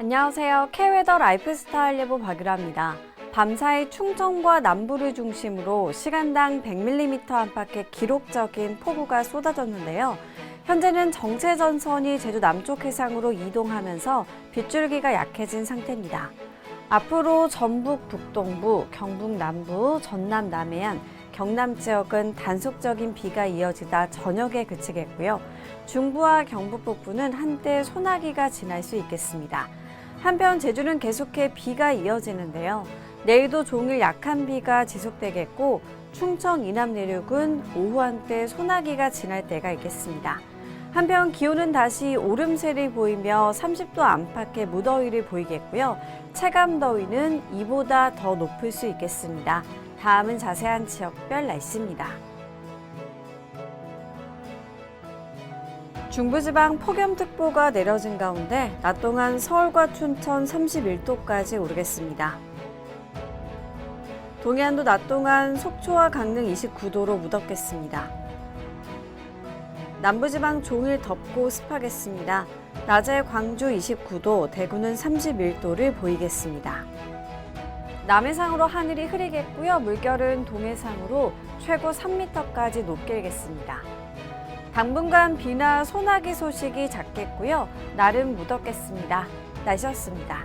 안녕하세요. 캐웨더 라이프스타일 예보 박유라입니다. 밤사이 충청과 남부를 중심으로 시간당 100mm 안팎의 기록적인 폭우가 쏟아졌는데요. 현재는 정체전선이 제주 남쪽 해상으로 이동하면서 빗줄기가 약해진 상태입니다. 앞으로 전북 북동부, 경북 남부, 전남 남해안, 경남 지역은 단속적인 비가 이어지다 저녁에 그치겠고요. 중부와 경북 북부는 한때 소나기가 지날 수 있겠습니다. 한편 제주는 계속해 비가 이어지는데요. 내일도 종일 약한 비가 지속되겠고 충청 이남 내륙은 오후 한때 소나기가 지날 때가 있겠습니다. 한편 기온은 다시 오름세를 보이며 30도 안팎의 무더위를 보이겠고요. 체감 더위는 이보다 더 높을 수 있겠습니다. 다음은 자세한 지역별 날씨입니다. 중부지방 폭염특보가 내려진 가운데 낮 동안 서울과 춘천 31도까지 오르겠습니다. 동해안도 낮 동안 속초와 강릉 29도로 무덥겠습니다. 남부지방 종일 덥고 습하겠습니다. 낮에 광주 29도, 대구는 31도를 보이겠습니다. 남해상으로 하늘이 흐리겠고요. 물결은 동해상으로 최고 3m까지 높게 일겠습니다. 당분간 비나 소나기 소식이 잦겠고요. 날은 무덥겠습니다. 날씨였습니다.